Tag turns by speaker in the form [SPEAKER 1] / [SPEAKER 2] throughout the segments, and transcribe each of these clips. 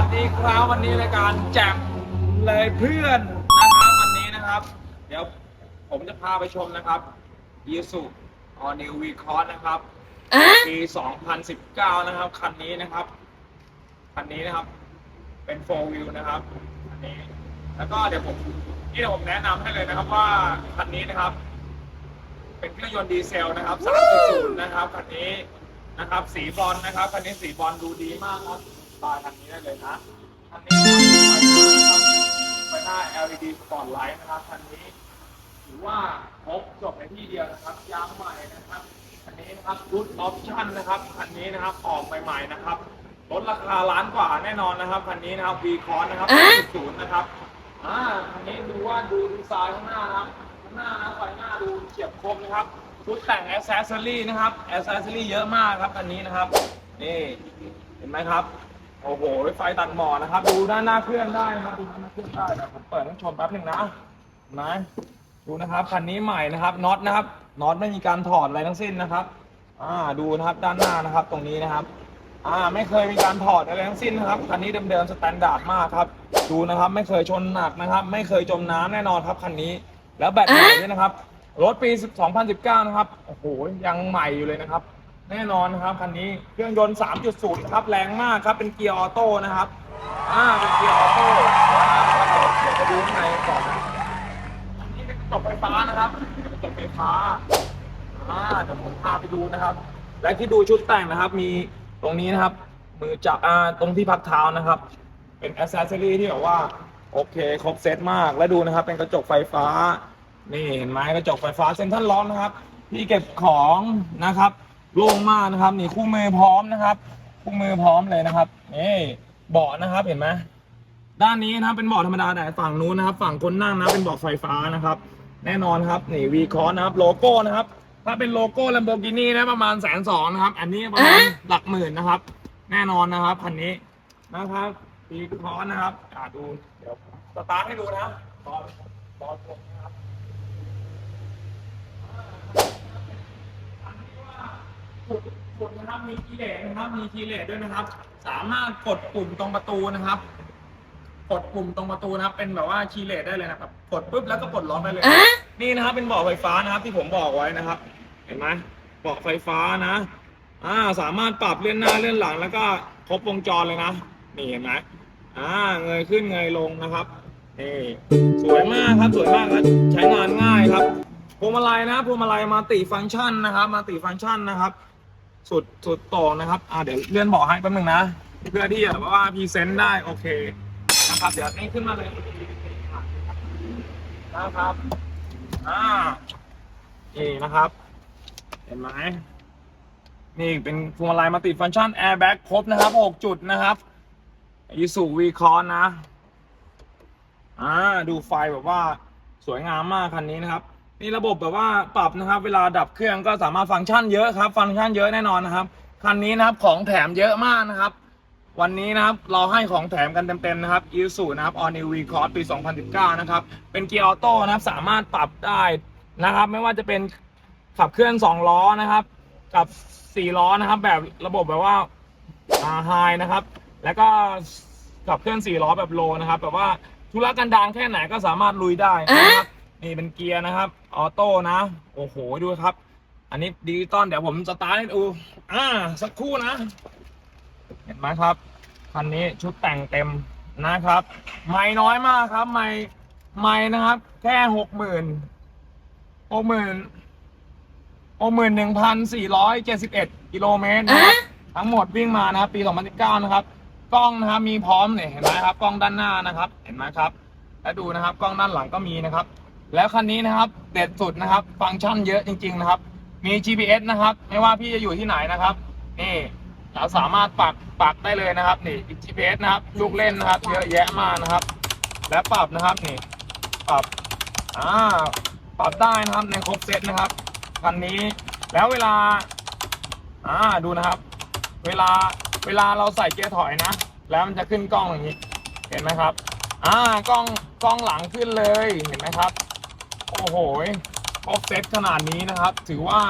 [SPEAKER 1] วัสดีครับวันนี้รายการแจมเลยเพื่อนนะครับวันนี้นะครับ เดี๋ยวผมจะพาไปชมนะครับยีสุออนิววีคอร์นะครับ
[SPEAKER 2] อะ
[SPEAKER 1] ปี 2019 นะครับ คันนี้นะครับ คันนี้นะครับ เป็นโฟวิวนะครับคันนี้ แล้วก็เดี๋ยวผมที่เดี๋ยวผมแนะนำให้เลยนะครับว่าคันนี้นะครับ เป็นเครื่องยนต์ดีเซลนะครับ3.0นะครับคันนี้นะครับ สีบอลนะครับคันนี้สีบอลดูดีมากครับ ตายคันนี้ได้เลยนะคันนี้นะครับไฟหน้า LED Spotlight นะครับคันนี้ถือว่าครบจบในที่เดียวนะครับยางใหม่นะครับคันนี้นะครับรุ่นออปชั่นนะครับคันนี้นะครับออกใหม่ๆนะครับลดราคาล้านกว่าแน่นอนนะครับคันนี้นะครับ V คอนนะครับ0นะครับอ่าคันนี้ดูว่าดูดีไซน์ข้างหน้านะครับข้างหน้านะไฟหน้าดูเฉียบคมนะครับชุดแต่งแอ c เซสซอรี่นะครับแอ c เซสซอรี่เยอะมากครับคันนี้นะครับนี่เห็นไหมครับ โอ้โห ไฟตัดหมอนะครับ ดูด้านหน้าเครื่องได้นะครับดูด้านหน้าเครื่องได้นะผมเปิดให้ชมแป๊บหนึ่งนะนไหมดูนะครับคันนี้ใหม่นะครับน็อตนะครับน็อตไม่มีการถอดอะไรทั้งสิ้นนะครับ อ่าดูนะครับด้านหน้านะครับ ตรงนี้นะครับ อ่าไม่เคยมีการถอดอะไรทั้งสิ้นนะครับคันนี้เดิมๆสแตนดาร์ดมากครับ ดูนะครับ ไม่เคยชนหนักนะครับ ไม่เคยจมน้ำแน่นอนครับคันนี้ แล้วแบตใหม่ด้วยนะครับรถปี 2019 นะครับโอ้โหยังใหม่อยู่เลยนะครับ แน่นอนนะครับคันนี้เครื่องยนต์ 3.0 ครับแรงมากครับเป็นเกียร์ออโต้นะครับอ่าเป็นเกียร์ออโต้นะครับเดี๋ยวจะดูข้างในก่อนนะนี่เป็นกระจกไฟฟ้านะครับเป็นกระจกไฟฟ้าอ่าเดี๋ยวผมพาไปดูนะครับ และที่ดูชุดแต่งนะครับ มีตรงนี้นะครับ มือจับอ่าตรงที่พักเท้านะครับ เป็นอ c เซสซอรี่ที่แบบว่า โอเค ครบเซตมากและดูนะครับ เป็นกระจกไฟฟ้า นี่เห็นไหมกระจกไฟฟ้าเซ็นทรัลล็อกนะครับที่เก็บของนะครับ โล่งมากนะครับนี่คู่มือพร้อมนะครับ คู่มือพร้อมเลยนะครับนี่เบาะนะครับเห็นไหมด้านนี้นะครับเป็นเบาะธรรมดาแต่ฝั่งนู้นนะครับ ฝั่งคนนั่งนะเป็นเบาะไฟฟ้านะครับ แน่นอนครับนี่วีคอนะครับโลโก้นะครับ ถ้าเป็นโลโก้ Lamborghini นะประมาณแสนสองนะครับ อันนี้ประมาณหลักหมื่นนะครับ แน่นอนนะครับคันนี้นะครับวีคอนะครับอ่าดูเดี๋ยวสตาร์ทให้ดูนะรอรอชมนะครับ กดกดนะครับมีคีย์เลสนะครับ มีคีย์เลสด้วยนะครับ สามารถกดปุ่มตรงประตูนะครับ กดปุ่มตรงประตูนะครับ เป็นแบบว่าคีย์เลสได้เลยนะครับ กดปุ๊บแล้วก็ปลดล็อกได้เลย
[SPEAKER 2] อะ
[SPEAKER 1] นี่นะครับเป็นเบาะไฟฟ้านะครับ ที่ผมบอกไว้นะครับ เห็นไหมเบาะไฟฟ้านะ อ่าสามารถปรับเลื่อนหน้าเลื่อนหลัง แล้วก็ครบวงจรเลยนะ นี่เห็นไหมอ่าเงยขึ้นเงยลงนะครับนี่สวยมากครับสวยมากและใช้งานง่ายครับพวงมาลัยนะพวงมาลัยมาติฟังก์ชันนะครับ มาติฟังก์ชันนะครับ สุดสุดโต่งนะครับ อ่าเดี๋ยวเลื่อนเบาะให้แป๊บนึงนะ เพื่อที่จะแบบว่าพรีเซนต์ได้โอเคนะครับ เดี๋ยวนี่ขึ้นมาเลยนะครับ อ่า นี่นะครับ เห็นไหมนี่เป็นพวงมาลัยมาติดฟังก์ชันแอร์แบ็กครบนะครับ6จุดนะครับอีสูวีคอนนะ อ่า ดูไฟแบบว่าสวยงามมากคันนี้นะครับ นี่ระบบแบบว่าปรับนะครับ เวลาดับเครื่องก็สามารถฟังก์ชันเยอะครับ ฟังก์ชันเยอะแน่นอนนะครับคันนี้นะครับของแถมเยอะมากนะครับ วันนี้นะครับเราให้ของแถมกันเต็มๆนะครับ i s u นะครับ All New V Cross ปี 2019 นะครับ เป็นเกียร์ออโต้นะครับสามารถปรับได้นะครับ ไม่ว่าจะเป็นขับเคลื่อน 2 ล้อนะครับ กับ 4 ล้อนะครับ แบบระบบแบบว่าไฮนะครับ แล้วก็ขับเคลื่อน 4 ล้อแบบโลนะครับแบบว่าธุระกันดารแค่ไหนก็สามารถลุยได้นะครับนี่เป็นเกียร์นะครับ ออโต้นะ โอ้โห ดูครับ อันนี้ดิจิตอลเดี๋ยวผมสตาร์ทให้ดูอ่า สักครู่นะ เห็นไหมครับ คันนี้ชุดแต่งเต็มนะครับ ไม่น้อยมากครับ ไม่ไม่นะครับ แค่หกหมื่นหกหมื่นหกหมื่นหนึ่งพันสี่ร้อยเจ็ดสิบเอ็ดกิโลเมตรนะครับทั้งหมดวิ่งมานะครับ ปี2019นะครับ กล้องนะครับ มีพร้อมเนี่ยเห็นไหมครับ กล้องด้านหน้านะครับ เห็นไหมครับ และดูนะครับ กล้องด้านหลังก็มีนะครับ แล้วคันนี้นะครับเด็ดสุดนะครับ ฟังก์ชันเยอะจริง ๆ นะครับ มี GPS นะครับ ไม่ว่าพี่จะอยู่ที่ไหนนะครับ นี่เราสามารถปักปักได้เลยนะครับ นี่ GPS นะครับ ลูกเล่นนะครับ เยอะแยะมากนะครับ และปรับนะครับนี่ปรับอ่าปรับได้นะครับในครบเซตนะครับคันนี้แล้วเวลาอ่าดูนะครับ เวลาเวลาเราใส่เกียร์ถอยนะ แล้วมันจะขึ้นกล้องอย่างนี้ เห็นไหมครับ อ่ากล้องกล้องหลังขึ้นเลยเห็นไหมครับ โอ้โหครบเซตขนาดนี้นะครับ ถือว่า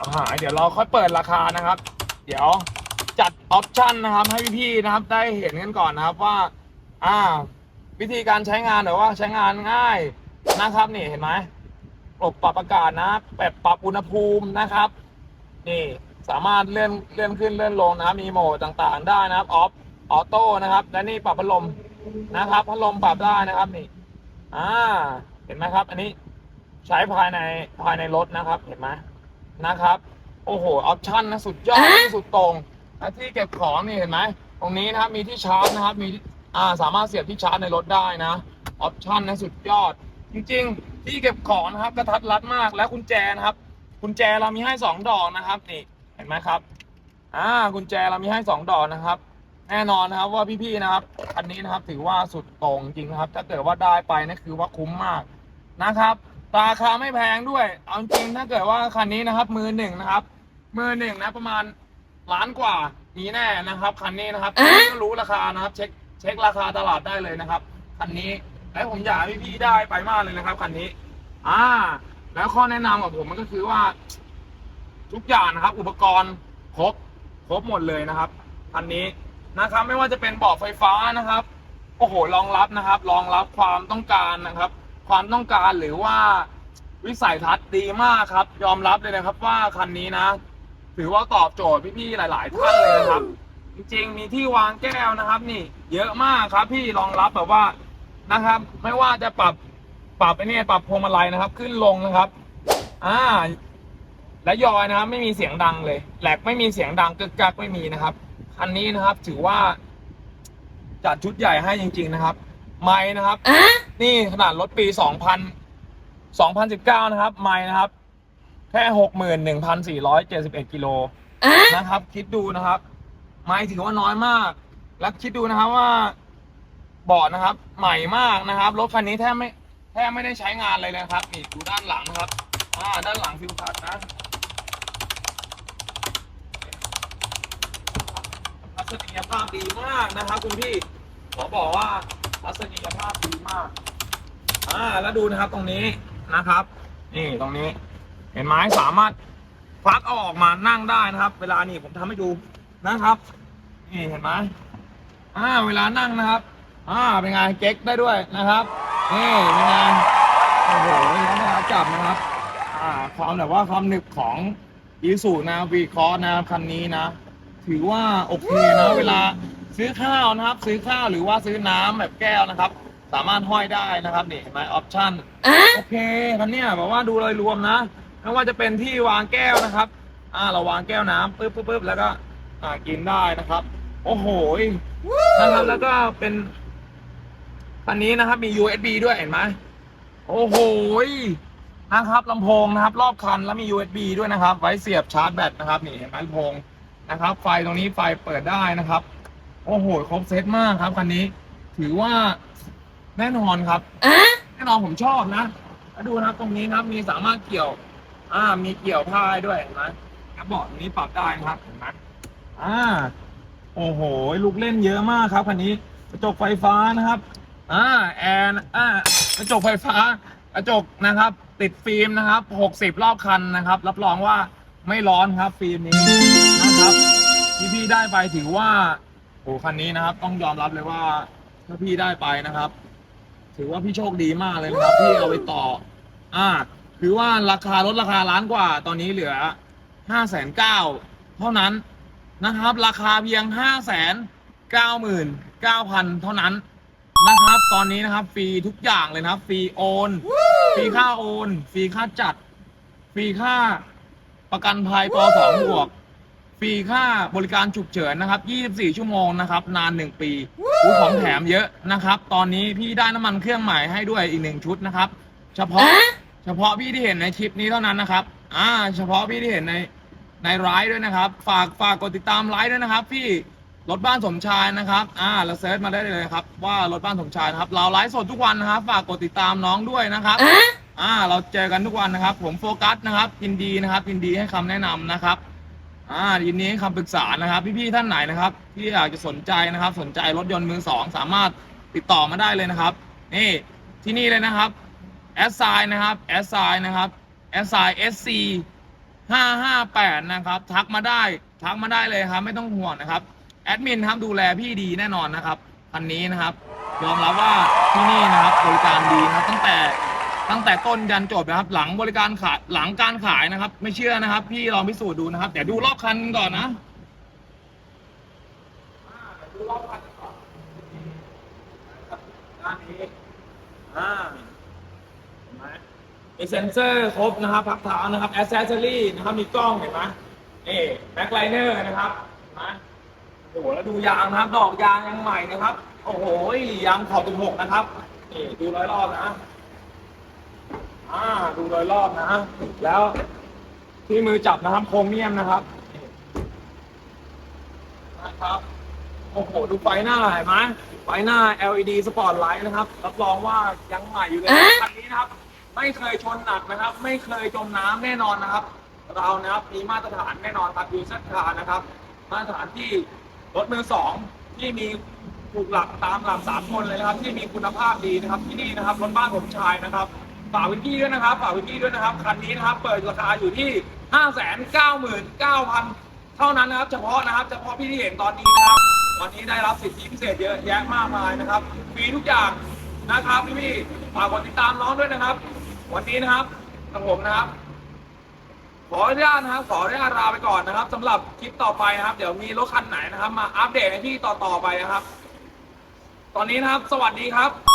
[SPEAKER 1] อ่าเดี๋ยวเราค่อยเปิดราคานะครับ เดี๋ยวจัดออปชันนะครับ ให้พี่ๆนะครับ ได้เห็นกันก่อนนะครับว่า อ่า วิธีการใช้งานหรือว่าใช้งานง่ายนะครับนี่เห็นไหมปรับปรับอากาศนะแบบปรับอุณหภูมินะครับ นี่สามารถเลื่อนเลื่อนขึ้นเลื่อนลงนะมีโหมดต่างๆ ได้นะครับออฟออโต้นะครับ และนี่ปรับพัดลมนะครับพัดลมปรับได้นะครับนี่ อ่า เห็นไหมครับ อันนี้ใช้ภายในภายในรถนะครับ เห็นไหมนะครับ โอ้โหออปชั่นนะสุดยอดสุดตรงและที่เก็บของนี่เห็นไหมตรงนี้นะครับมีที่ชาร์จนะครับ มีอ่าสามารถเสียบที่ชาร์จในรถได้นะออปชั่นนะสุดยอด จริง ๆ ที่เก็บของนะครับกระทัดรัดมากและกุญแจนะครับกุญแจเรามีให้สองดอกนะครับนี่เห็นไหมครับอ่ากุญแจเรามีให้สองดอกนะครับ แน่นอนนะครับว่าพี่ๆนะครับอันนี้นะครับถือว่าสุดโต่งจริงนะครับ ถ้าเกิดว่าได้ไปนะคือว่าคุ้มมากนะครับราคาไม่แพงด้วย เอาจริงถ้าเกิดว่าคันนี้นะครับ มือหนึ่งนะครับ มือหนึ่งนะประมาณล้านกว่ามีแน่นะครับคันนี้นะครับก็รู้ราคานะครับเช็คเช็คราคาตลาดได้เลยนะครับคันนี้และผมอยากให้พี่ๆได้ไปมากเลยนะครับคันนี้ อ่า แล้วข้อแนะนำของผมมันก็คือว่า ทุกอย่างนะครับ อุปกรณ์ครบครบหมดเลยนะครับคันนี้ นะครับ ไม่ว่าจะเป็นเบาะไฟฟ้านะครับ โอ้โหรองรับนะครับ รองรับความต้องการนะครับ ความต้องการหรือว่าวิสัยทัศน์ดีมากครับ ยอมรับเลยนะครับว่าคันนี้นะ ถือว่าตอบโจทย์พี่ๆหลาย ๆ ท่านเลยนะครับ จริงๆมีที่วางแก้วนะครับ นี่ เยอะมากครับ พี่รองรับแบบว่านะครับ ไม่ว่าจะปรับปรับไอ้นี่ปรับพวงมาลัยนะครับ ขึ้นลงนะครับ อ่า และยอยนะครับ ไม่มีเสียงดังเลยแหลกไม่มีเสียงดังกึกกักไม่มีนะครับ คันนี้นะครับ ถือว่า จัดชุดใหญ่ให้จริง ๆ นะครับ ไม้นะครับ นี่ขนาดรถปี2000 2019นะครับ ไม้นะครับ แค่61,471กิโลนะครับ คิดดูนะครับ ไม้ถือว่าน้อยมาก แล้วคิดดูนะครับว่าเบาะนะครับ ใหม่มากนะครับรถคันนี้แทบไม่แทบไม่ได้ใช้งานเลยนะครับนี่ดูด้านหลังนะครับ อ่า ด้านหลังฟิวพัดนะ ศนียภาพดีมากนะครับคุณพี่ ขอบอกว่าทัศนียภาพดีมาก อ่า แล้วดูนะครับตรงนี้นะครับ นี่ตรงนี้ เห็นไหมสามารถพักออกมานั่งได้นะครับ เวลานี่ผมทำให้ดูนะครับ นี่เห็นไหมอ่า เวลานั่งนะครับ อ่า เป็นไงเก๊กได้ด้วยนะครับ นี่เป็นไงโอ้โหแล้วเวลาจับนะครับ อ่า ความแบบว่าความหนึบของอีสูนะวีคอร์นะครับคันนี้นะ ถือว่าโอเคนะเวลาซื้อข้าวนะครับ ซื้อข้าวหรือว่าซื้อน้ำแบบแก้วนะครับ สามารถห้อยได้นะครับนี่เห็นไหมออปชั่นโอเคคันเนี้ยแบบว่าดูโดยรวมนะไม่ว่าจะเป็นที่วางแก้วนะครับ อ่าเราวางแก้วน้ำปึ๊บปึ๊บปึ๊บแล้วก็อ่ากินได้นะครับ โอ้โหนะครับแล้วก็เป็นคันนี้นะครับมี USB ด้วยเห็นไหมโอ้โหนะครับลำโพงนะครับ รอบคันแล้วมี USB ด้วยนะครับ ไว้เสียบชาร์จแบตนะครับนี่เห็นไหมลำโพง นะครับ ไฟตรงนี้ไฟเปิดได้นะครับ โอ้โห ครบเซตมากครับคันนี้ ถือว่าแน่นอนครับแน่นอนผมชอบนะแล้วดูนะครับตรงนี้นะครับมีสามารถเกี่ยว อ่า มีเกี่ยวผ้าได้ด้วยเห็นไหมกระบอกตรงนี้ปรับได้นะครับเห็นไหมอ่า โอ้โห ลูกเล่นเยอะมากครับคันนี้กระจกไฟฟ้านะครับ อ่า แอร์อ่ากระจกไฟฟ้ากระจกนะครับ ติดฟิล์มนะครับ 60 รอบคันนะครับ รับรองว่า ไม่ร้อนครับฟิล์มนี้นะครับที่พี่ได้ไปถือว่าโอ้คันนี้นะครับ ต้องยอมรับเลยว่าถ้าพี่ได้ไปนะครับ ถือว่าพี่โชคดีมากเลยนะครับพี่เอาไปต่อ อ่าคือว่าราคาลดราคาล้านกว่า ตอนนี้เหลือห้าแสนเก้าเท่านั้นนะครับ ราคาเพียงห้าแสนเก้าหมื่นเก้าพันเท่านั้นนะครับ ตอนนี้นะครับฟรีทุกอย่างเลยนะครับฟรีโอนฟรีค่าโอนฟรีค่าจัดฟรีค่า ประกันภัยปสองบวก ฟรีค่าบริการฉุกเฉินนะครับ 24 ชั่วโมงนะครับ นาน 1 ปีอุ๊ยของแถมเยอะนะครับ ตอนนี้พี่ได้น้ำมันเครื่องใหม่ให้ด้วยอีกหนึ่งชุดนะครับ เฉพาะ เฉพาะพี่ที่เห็นในคลิปนี้เท่านั้นนะครับ อ่า เฉพาะพี่ที่เห็นในในไลฟ์ด้วยนะครับ ฝากฝากกดติดตามไลฟ์ด้วยนะครับ พี่รถบ้านสมชายนะครับ อ่าเราเซิร์ชมาได้เลยครับว่ารถบ้านสมชายนะครับ เราไลฟ์สดทุกวันนะครับ ฝากกดติดตามน้องด้วยนะครับ อ่า เราเจอกันทุกวันนะครับ ผมโฟกัสนะครับยินดีนะครับยินดีให้คำแนะนำนะครับ อ่ายินดีให้คำปรึกษานะครับ พี่ๆท่านไหนนะครับ ที่อยากจะสนใจนะครับ สนใจรถยนต์มือสองสามารถติดต่อมาได้เลยนะครับ นี่ที่นี่เลยนะครับแอสไซนะครับแอสไซนะครับแอสไซ SC 558นะครับ ทักมาได้ทักมาได้เลยครับ ไม่ต้องห่วงนะครับแอดมินครับดูแลพี่ดีแน่นอนนะครับคันนี้นะครับ ยอมรับว่าที่นี่นะครับบริการดีนะครับตั้งแต่ ตั้งแต่ต้นยันจบนะครับ หลังบริการขายหลังการขายนะครับ ไม่เชื่อนะครับ พี่ลองพิสูจน์ดูนะครับเดี๋ยวดูรอบคันก่อนนะอ่าเดี๋ยวดูรอบคันก่อนด้านนี้อ่าเห็นไหมมีเซ็นเซอร์ครบนะครับพักเท้านะครับแอสเซสซอรี่นะครับมีกล้องเห็นไหมนี่แบ็คไลเนอร์นะครับเห็นไหมโอ้โหแล้วดูยางนะครับ ดอกยางยังใหม่นะครับ โอ้โหยางขอบตุกหกนะครับนี่ดูร้อยรอบนะ อ่าดูร้อยรอบนะ แล้วที่มือจับนะครับโครเมียมนะครับนะครับ โอ้โห ดูไฟหน้าเห็นไหมไฟหน้า LED สปอตไลท์นะครับ รับรองว่ายังใหม่อยู่เลยคันนี้นะครับ ไม่เคยชนหนักนะครับ ไม่เคยจมน้ำแน่นอนนะครับ เรานะครับมีมาตรฐานแน่นอนครับยูซัคานะครับ มาตรฐานที่รถมือสองที่มีถูกหลักตามหลักสามคนเลยนะครับ ที่มีคุณภาพดีนะครับ ที่นี่นะครับรถบ้านผมชายนะครับ ฝากวินกี้ด้วยนะครับฝากวินกี้ด้วยนะครับคันนี้นะครับเปิดราคาอยู่ที่ห้าแสนเก้าหมื่นเก้าพันเท่านั้นนะครับ เฉพาะนะครับเฉพาะพี่ที่เห็นตอนนี้นะครับ วันนี้ได้รับสิทธิพิเศษเยอะแยะมากมายนะครับฟรีทุกอย่างนะครับพี่พี่ฝากกดติดตามน้องด้วยนะครับ วันนี้นะครับกับผมนะครับ ขออนุญาตนะครับขออนุญาตลาไปก่อนนะครับสำหรับคลิปต่อไปนะครับ เดี๋ยวมีรถคันไหนนะครับ มาอัปเดตให้พี่ต่อๆไปนะครับ ตอนนี้นะครับ สวัสดีครับ